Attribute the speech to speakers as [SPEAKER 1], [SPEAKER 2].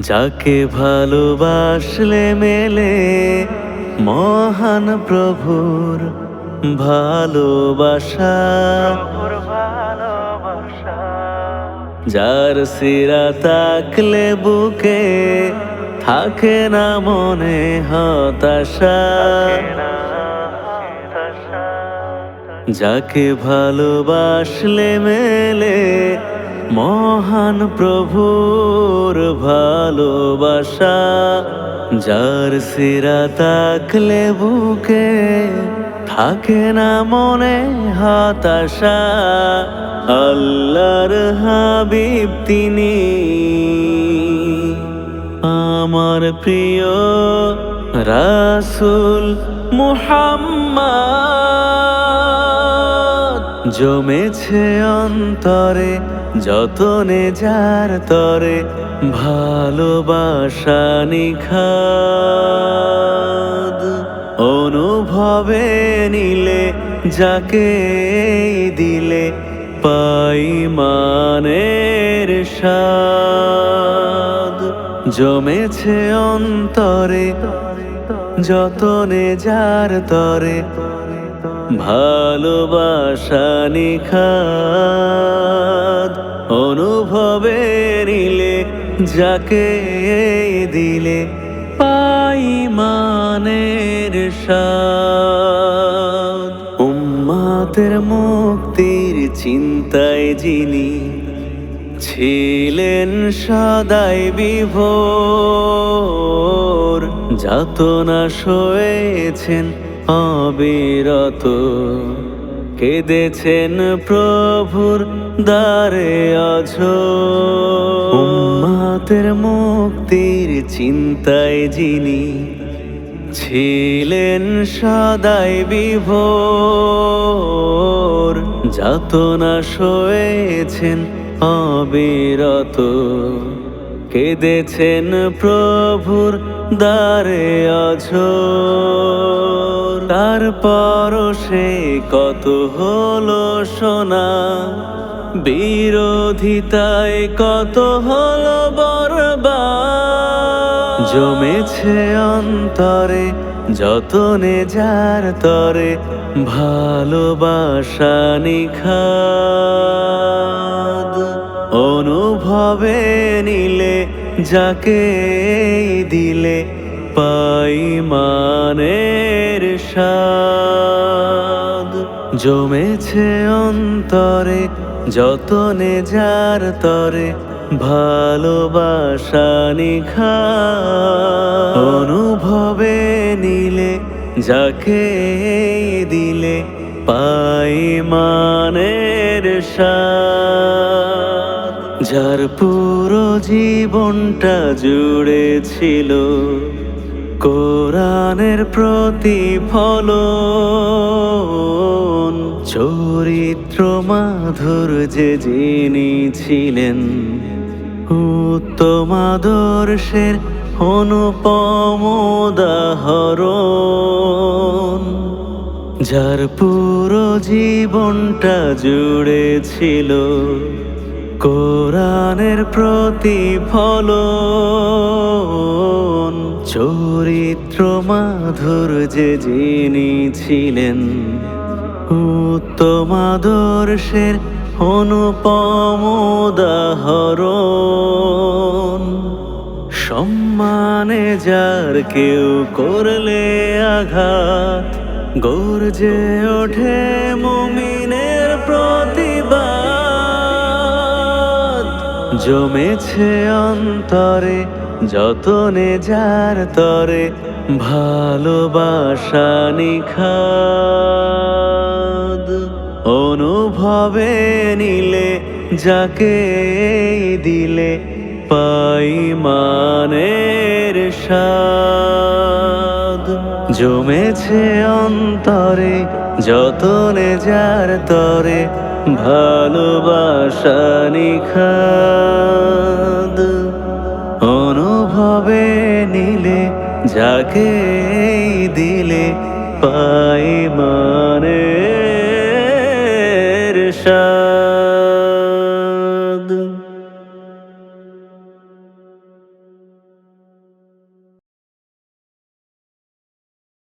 [SPEAKER 1] যাকে ভালোবাসলে মেলে মহান প্রভুর ভালোবাসা। যার সিরা তাকলে বুকে থাকে না মনে হতাশা। যাকে ভালোবাসলে মেলে মহান প্রভুর ভালোবাসা, যার সিরা তাকলে বুকে থাকে না মনে হতাশা, আল্লাহর হাবিব তিনি। আমার প্রিয় রাসুল মুহাম্মদ জমেছে অন্তরে, যতনে যার তরে, ভালোবাসা নিখাদ। অনুভবে নিলে, যাকে দিলে, পাই মানের স্বাদ। জমেছে অন্তরে, যতনে যার তরে ভালোবাসা নিখাদ অনুভবে নিলে, যাকে দিলে পাই মানের উম্মাতের মুক্তির চিন্তায় যিনি ছিলেন সদাই বিভোর, যাতনা সয়েছেন অবিরত। কেঁদেছেন প্রভুর দ্বারে অঝ উম্মাতের মুক্তির চিন্তায় যিনি ছিলেন সদাই বিভোর। যাতনা সয়েছেন অবিরত। কেঁদেছেন প্রভুর দ্বারে অঝ তারপর সে কত হলো সোনা? বিরোধিতায় কত হলো বরবা জমেছে অন্তরে যতনে যার তরে ভালোবাসা নিখাদ। অনুভবে নিলে যাকে দিলে পাই মানের স্বাদ। জমেছে অন্তরে, যতনে যার তরে, ভালোবাসা নিখা অনুভবে নিলে, যাকে দিলে, পাই মানের যার পুরো জীবনটা জুড়ে ছিল কোরআনের প্রতিফলন, চরিত্র মাধুর যে যিনি ছিলেন, উত্তম আদর্শের অনুপম উদাহরণ, যার পুরো জীবনটা জুড়ে ছিল কোরআনের প্রতিফলন। চরিত্র মাধুর যে যিনি ছিলেন, উত্তম আদর্শের অনুপম উদাহরণ। সম্মানে যার কেউ করলে আঘাত, গর্জে ওঠে মুমিনের প্রতিবাদ। জমেছে অন্তরে যতনে যার তরে ভালোবাসা নিখাদ। অনুভবে নিলে, যাকে দিলে পাই মানের স্বাদ। জমেছে অন্তরে, যতনে যার তরে ভালোবাসা নিখাদ। অনুভবে নিলে যাকে দিলে পাই মানে।